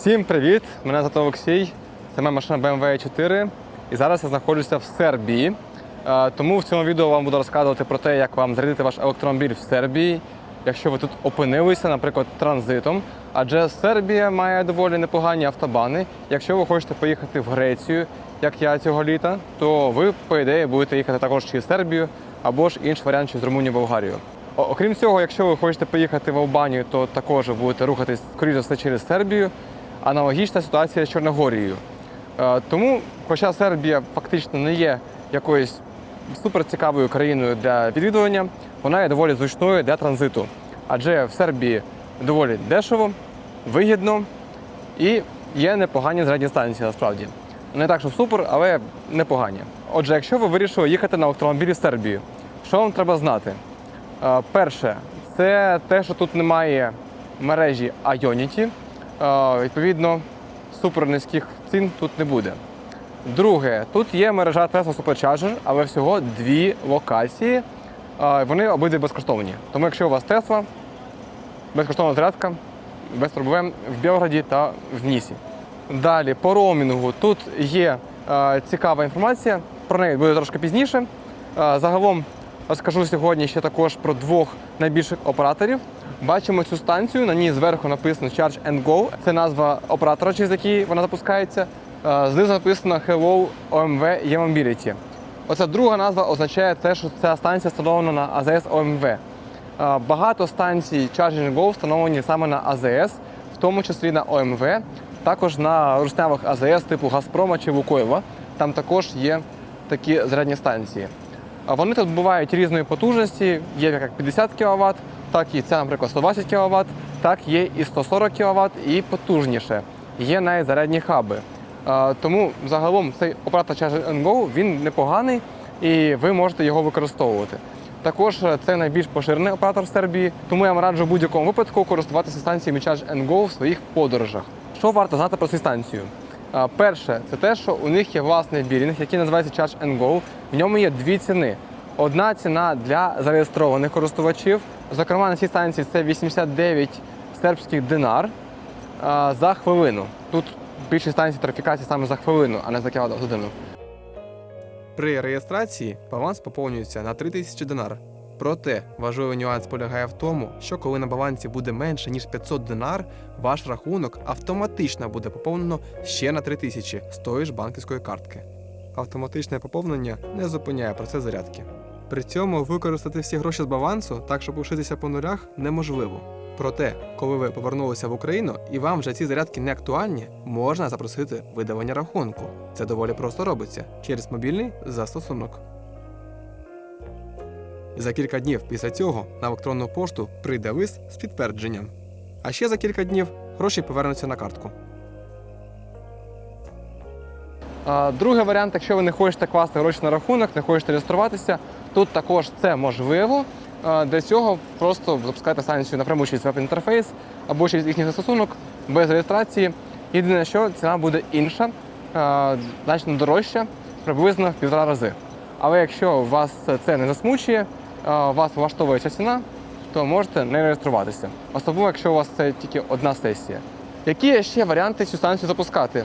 Всім привіт! Мене звати Олексій. Це моя машина BMW 4. І зараз я знаходжуся в Сербії. Е, Тому в цьому відео вам буду розказувати про те, як вам зарядити ваш електромобіль в Сербії, якщо ви тут опинилися, наприклад, транзитом. Адже Сербія має доволі непогані автобани. Якщо ви хочете поїхати в Грецію, як я цього літа, то ви, по ідеї, будете їхати також через Сербію або ж інший варіант через Румунію Болгарію. Окрім цього, якщо ви хочете поїхати в Албанію, то також будете рухатись скоріше все через Сербію. Аналогічна ситуація з Чорногорією. Е, Тому, хоча Сербія фактично не є якоюсь суперцікавою країною для відвідування, вона є доволі зручною для транзиту. Адже в Сербії доволі дешево, вигідно і є непогані зарядні станції насправді. Не так, що супер, але непогані. Отже, якщо ви вирішили їхати на електромобілі в Сербію, що вам треба знати? Е, Перше, це те, що тут немає мережі Ionity. Відповідно, супер низьких цін тут не буде. Друге, тут є мережа Tesla Supercharger, але всього дві локації. Вони обидві безкоштовні. Тому якщо у вас Tesla, безкоштовна зарядка, без проблем в Білграді та в Нісі. Далі по роумінгу тут є цікава інформація, про неї буде трошки пізніше. Загалом розкажу сьогодні ще також про двох найбільших операторів. Бачимо цю станцію, на ній зверху написано Charge and Go. Це назва оператора, через який вона запускається. Е, знизу написано Hello OMV E-Mobility. Оця друга назва означає те, що ця станція встановлена на АЗС ОМВ. Е, Багато станцій Charging Go встановлені саме на АЗС, в тому числі на ОМВ, також на руснявих АЗС типу Газпрома чи Лукойла. Там також є такі зарядні станції. Вони тут бувають різної потужності, є як 50 кВт, так і ця, наприклад, 120 кВт, так є і 140 кВт, і потужніше. Є навіть зарядні хаби. Тому загалом цей оператор Charge Go він непоганий і ви можете його використовувати. Також е, це найбільш поширений оператор в Сербії, тому я вам раджу в будь-якому випадку користуватися станціями Charge Go в своїх подорожах. Що варто знати про цю станцію? Перше, це те, що у них є власний бірінг, який називається Charge and Go. В ньому є дві ціни. Одна ціна для зареєстрованих користувачів. Зокрема, на цій станції це 89 сербських динар за хвилину. Тут більшість станцій тарифікації саме за хвилину, а не за кіловат годину. При реєстрації баланс поповнюється на 3000 динар. Проте важливий нюанс полягає в тому, що коли на балансі буде менше ніж 500 динар, ваш рахунок автоматично буде поповнено ще на 3000 з тої ж банківської картки. Автоматичне поповнення не зупиняє процес зарядки. При цьому використати всі гроші з балансу так, щоб лишитися по нулях, неможливо. Проте, коли ви повернулися в Україну і вам вже ці зарядки не актуальні, можна запросити видавання рахунку. Це доволі просто робиться через мобільний застосунок. За кілька днів після цього на електронну пошту прийде лист з підтвердженням. А ще за кілька днів гроші повернуться на картку. Другий варіант, якщо ви не хочете класти гроші на рахунок, не хочете реєструватися, тут також це можливо. Для цього просто запускайте станцію напряму через веб-інтерфейс або через їхній застосунок без реєстрації. Єдине, що ціна буде інша, значно дорожча, приблизно в півтора рази. Але якщо вас це не засмучує, вас влаштовує ця ціна, то можете не реєструватися. Особливо, якщо у вас це тільки одна сесія. Які ще варіанти цю станцію запускати?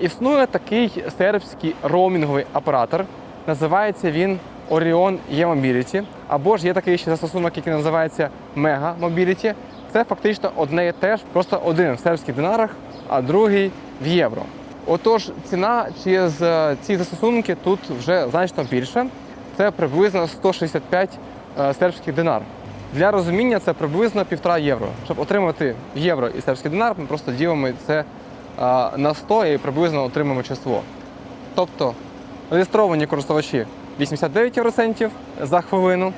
Існує такий сербський роумінговий оператор. Називається він Orion E-Mobility. Або ж є такий ще застосунок, який називається Mega Mobility. Це фактично одне і те ж, просто один в сербських динарах, а другий в євро. Отож, ціна через ці застосунки тут вже значно більше. Це приблизно 165 е, сербських динар. Для розуміння це приблизно півтора євро. Щоб отримати євро і сербський динар, ми просто ділимо це на 100 і приблизно отримаємо число. Тобто реєстровані користувачі 89 євроцентів за хвилину,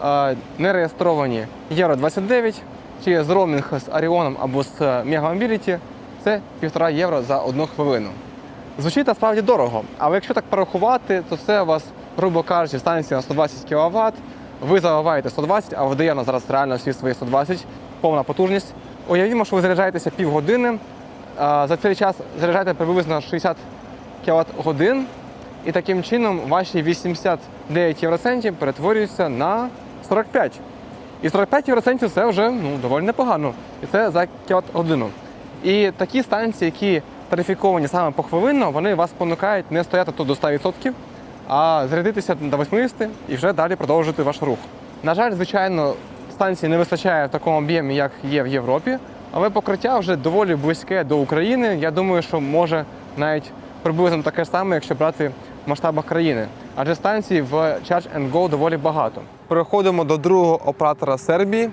а, нереєстровані євро 29, чи з роумінг з Аріоном або з Mobility це 1,5 євро за одну хвилину. Звучить насправді дорого, але якщо так порахувати, то це у вас, грубо кажучи, станція на 120 кВт, ви заливаєте 120, а видає на зараз реально всі свої 120, повна потужність. Уявімо, що ви заряджаєтеся півгодини, за цей час заряджаєте приблизно 60 кВт годин, і таким чином ваші 89 євроцентів перетворюються на 45. І 45 євроцентів це вже ну, доволі непогано. І це за кіловат годину. І такі станції, які тарифіковані саме похвилинно, вони вас спонукають не стояти тут до 100%, а зарядитися до 80% і вже далі продовжити ваш рух. На жаль, звичайно, станцій не вистачає в такому об'ємі, як є в Європі, але покриття вже доволі близьке до України. Я думаю, що може навіть приблизно таке саме, якщо брати в масштабах країни. Адже станцій в Charge and Go доволі багато. Переходимо до другого оператора Сербії,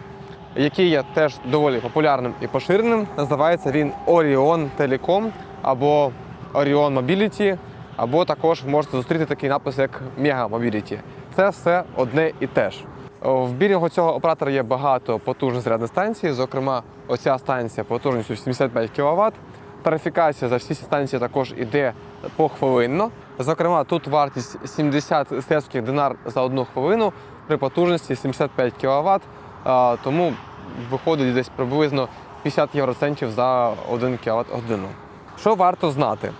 який є теж доволі популярним і поширеним. Називається він Orion Telecom або Orion Mobility, або також можете зустріти такий напис, як Mega Mobility. Це все одне і те ж. В білінгу цього оператора є багато потужних зарядних станцій. Зокрема, оця станція потужністю 75 кВт. Тарифікація за всі ці станції також іде похвилинно. Зокрема, тут вартість 70 сербських динар за одну хвилину при потужності 75 кВт. Тому виходить десь приблизно 50 євроцентів за 1 кВт годину. Що варто знати?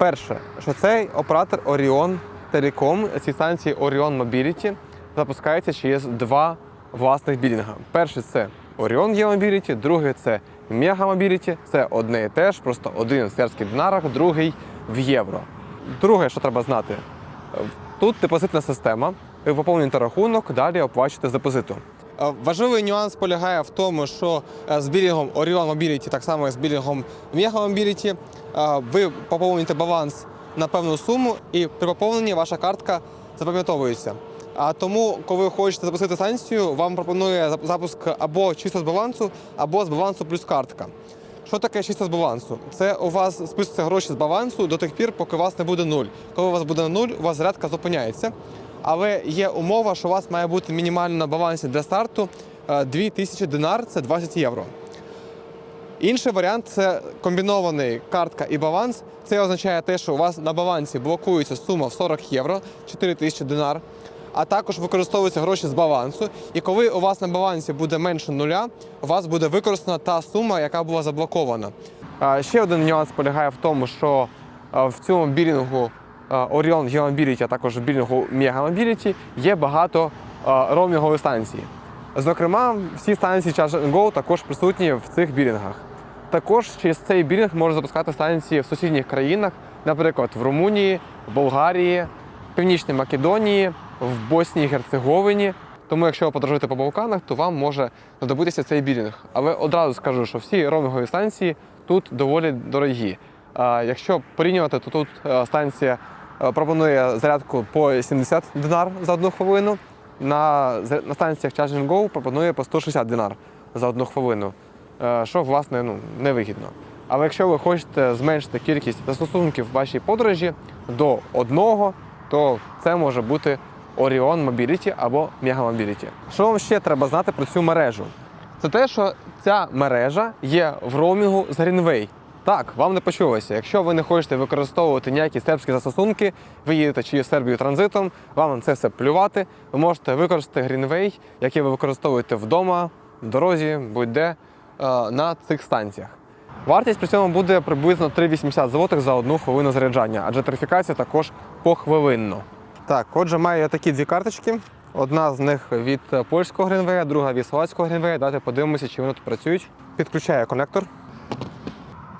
Перше, що цей оператор Orion Telecom, ці станції Orion Mobility, запускається через два власних білінга. Перший це Orion G-Mobility, другий це Mega Mobility. Це одне і те ж, просто один в сербських динарах, другий в євро. Друге, що треба знати, тут депозитна система. Ви поповнюєте рахунок, далі оплачуєте з депозиту. Е, Важливий нюанс полягає в тому, що е, з білінгом Orion Mobility, так само як з білінгом Mega Mobility, е, ви поповнюєте баланс на певну суму, і при поповненні ваша картка запам'ятовується. А тому, коли ви хочете запустити станцію, вам пропонує запуск або чисто з балансу, або з балансу плюс картка. Що таке чисто з балансу? Це у вас списуються гроші з балансу до тих пір, поки у вас не буде нуль. Коли у вас буде нуль, у вас зарядка зупиняється. Але є умова, що у вас має бути мінімально на балансі для старту е, 2000 динар, це 20 євро. Інший варіант це комбінований картка і баланс. Це означає те, що у вас на балансі блокується сума в 40 євро, 4 тисячі динар, а також використовуються гроші з балансу. І коли у вас на балансі буде менше нуля, у вас буде використана та сума, яка була заблокована. Ще один нюанс полягає в тому, що е, в цьому білінгу е, Orion G-Mobility, а також в білінгу Mega Mobility є багато роумінгових станцій. Зокрема, всі станції Charge Go також присутні в цих білінгах. Також через цей білінг можна запускати станції в сусідніх країнах, наприклад, в Румунії, Болгарії, Північній Македонії, в Боснії і Герцеговині. Тому, якщо ви подорожуєте по Балканах, то вам може знадобитися цей білінг. Але одразу скажу, що всі роумінгові станції тут доволі дорогі. Якщо порівнювати, то тут е, станція пропонує зарядку по 70 динар за одну хвилину. На, на станціях Charge and Go пропонує по 160 динар за одну хвилину, е, що власне ну, невигідно. Але якщо ви хочете зменшити кількість застосунків вашій подорожі до одного, то це може бути Orion Mobility або Mega Mobility. Що вам ще треба знати про цю мережу? Це те, що ця мережа є в роумінгу з Greenway. Так, вам не почулося. Якщо ви не хочете використовувати ніякі сербські застосунки, ви їдете через Сербію транзитом, вам на це все плювати. Ви можете використати Greenway, який ви використовуєте вдома, в дорозі, будь-де е, на цих станціях. Вартість при цьому буде приблизно 3,80 злотих за одну хвилину заряджання, адже тарифікація також похвилинно. Так, отже, маю я такі дві карточки. Одна з них від польського грінвея, друга від словацького грінвея. Давайте подивимося, чи вони тут працюють. Підключаю конектор.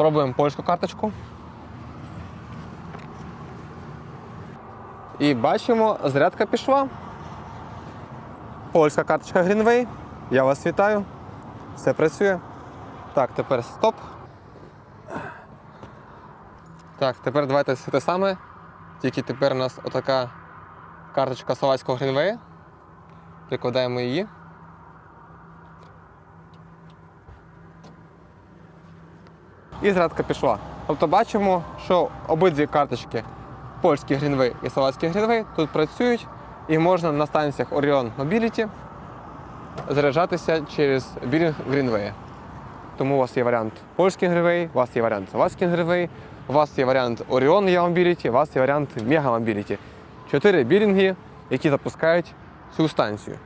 Пробуємо польську карточку. І бачимо, зарядка пішла. Польська карточка Greenway. Я вас вітаю. Все працює. Так, тепер стоп. Так, тепер давайте все те саме. Тільки тепер у нас отака карточка словацького Greenway. Прикладаємо її. І зарядка пішла. Тобто бачимо, що обидві карточки, польський Greenway і словацький Greenway, тут працюють і можна на станціях Orion Mobility заряджатися через білінг Greenway. Тому у вас є варіант польський Greenway, у вас є варіант словацький Greenway, у вас є варіант Orion E-Mobility, у вас є варіант Mega Mobility. Чотири білінги, які запускають цю станцію.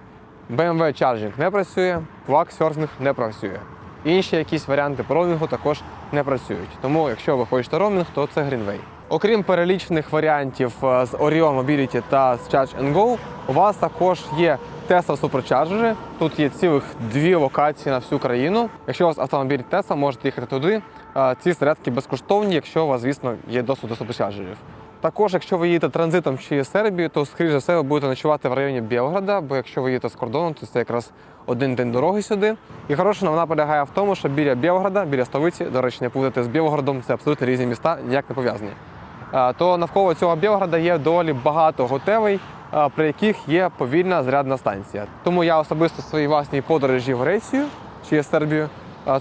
BMW Charging не працює, Plug Surfing не працює. Інші якісь варіанти по роумінгу також не працюють. Тому, якщо ви хочете роумінг, то це Greenway. Окрім перелічених варіантів е, з Orion Mobility та з Charge and Go, у вас також є Tesla суперчарджери. Тут є цілих дві локації на всю країну. Якщо у вас автомобіль Tesla, можете їхати туди. Е, Ці зарядки безкоштовні, якщо у вас, звісно, є доступ до суперчарджерів. Також, якщо ви їдете транзитом чи Сербію, то скоріш за все ви будете ночувати в районі Білграда, бо якщо ви їдете з кордону, то це якраз один день дороги сюди. І хороша новина полягає в тому, що біля Білграда, біля столиці, до речі, не плутати з Білгородом, це абсолютно різні міста, ніяк не пов'язані. То навколо цього Білграда є доволі багато готелей, при яких є повільна зарядна станція. Тому я особисто в своїй власній подорожі в Грецію чи Сербію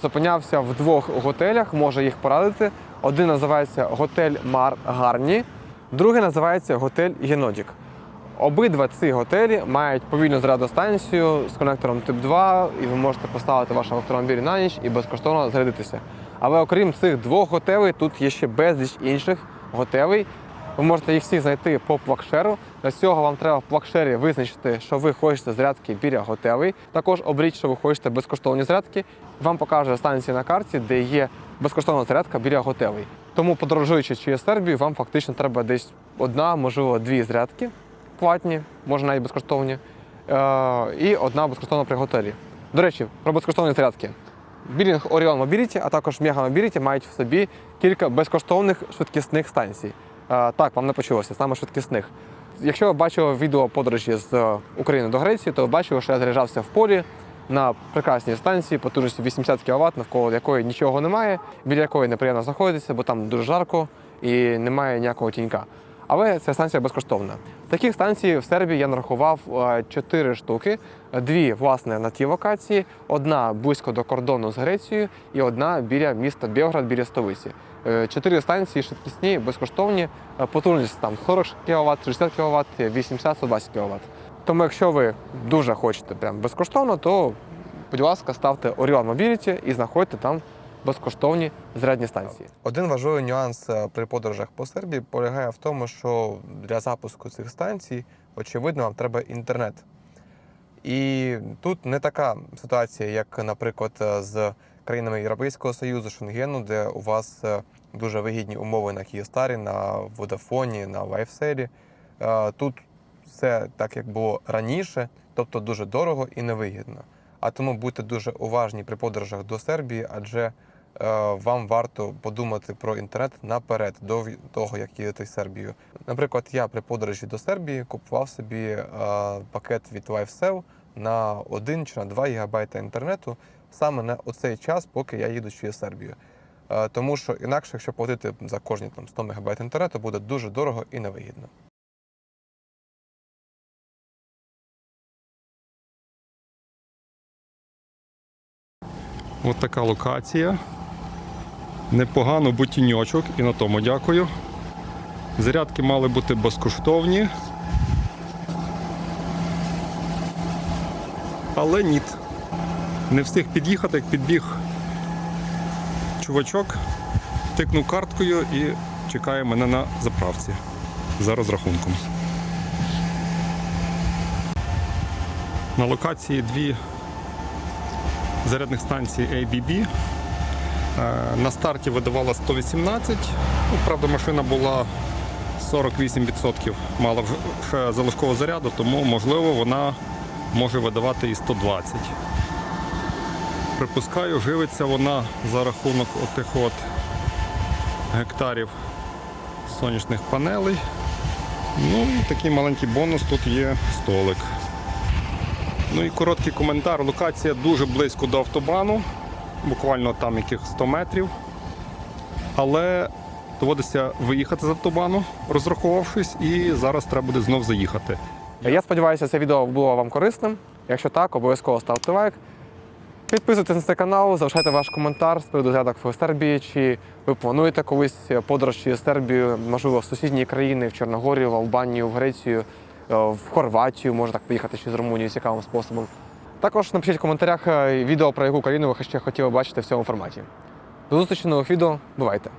зупинявся в двох готелях, можу їх порадити. Один називається готель Мар Гарні, другий називається готель Єнодік. Обидва ці готелі мають повільну зарядну станцію з конектором тип 2, і ви можете поставити ваш електромобіль на ніч і безкоштовно зарядитися. Але окрім цих двох готелей, тут є ще безліч інших готелей. Ви можете їх всіх знайти по плакшеру. Для цього вам треба в плакшері визначити, що ви хочете зарядки біля готелей. Також обріть, що ви хочете безкоштовні зарядки. Вам покаже станція на карті, де є безкоштовна зарядка біля готелей. Тому, подорожуючи через Сербію, вам фактично треба десь одна, можливо, дві зарядки платні, може навіть безкоштовні, е, і одна безкоштовна при готелі. До речі, про безкоштовні зарядки. Білінг Orion Mobility, а також Mega Mobility мають в собі кілька безкоштовних швидкісних станцій. Е, Так, вам не почулося, саме швидкісних. Якщо ви бачили відео подорожі з е, України до Греції, то ви бачили, що я заряджався в полі на прекрасній станції потужністю 80 кВт, навколо якої нічого немає, біля якої неприємно знаходитися, бо там дуже жарко і немає ніякого тінька. Але ця станція безкоштовна. Таких станцій в Сербії я нарахував 4 штуки. Дві, власне, на тій локації, одна близько до кордону з Грецією і одна біля міста Білград, біля столиці. Е, Чотири станції швидкісні, безкоштовні, е, потужність там 40 кВт, 60 кВт, 80, 120 кВт. Тому якщо ви дуже хочете прям безкоштовно, то, будь ласка, ставте Orion Mobility і знаходьте там безкоштовні зарядні станції. Один важливий нюанс е, при подорожах по Сербії полягає в тому, що для запуску цих станцій, очевидно, вам треба інтернет. І тут не така ситуація, як, наприклад, е, з країнами Європейського Союзу, Шенгену, де у вас е, дуже вигідні умови на Київстарі, на Водафоні, на Лайфселі. Тут все так, як було раніше, тобто дуже дорого і невигідно. А тому будьте дуже уважні при подорожах до Сербії, адже е, вам варто подумати про інтернет наперед до того, як їдете в Сербію. Наприклад, я при подорожі до Сербії купував собі е, пакет від LifeSell на 1 чи на 2 гігабайта інтернету саме на оцей час, поки я їду через Сербію. Е, Тому що інакше, якщо платити за кожні там 100 МБ інтернету, буде дуже дорого і невигідно. От така локація. Непогано бутіньочок і на тому дякую. Зарядки мали бути безкоштовні. Але ні. Не встиг під'їхати, як підбіг чувачок, тикнув карткою і чекає мене на заправці за розрахунком. На локації дві зарядних станцій ABB. Е, На старті видавала 118, ну, правда, машина була 48%, мала ще залишкового заряду, тому можливо вона може видавати і 120. Припускаю, живиться вона за рахунок отих от гектарів сонячних панелей. Ну і такий маленький бонус тут є столик. Ну і короткий коментар. Локація дуже близько до автобану, буквально там яких 100 метрів. Але доводиться виїхати з автобану, розрахувавшись, і зараз треба буде знов заїхати. Я сподіваюся, це відео було вам корисним. Якщо так, обов'язково ставте лайк. Підписуйтесь на цей канал, залишайте ваш коментар з приводу зарядок в Сербії, чи ви плануєте колись подорож через Сербію, можливо, в сусідні країни, в Чорногорію, в Албанію, в Грецію, в Хорватію, може так поїхати ще з Румунії цікавим способом. Також напишіть в коментарях е, відео, про яку країну ви ще хотіли бачити в цьому форматі. До зустрічі в нових відео. Бувайте!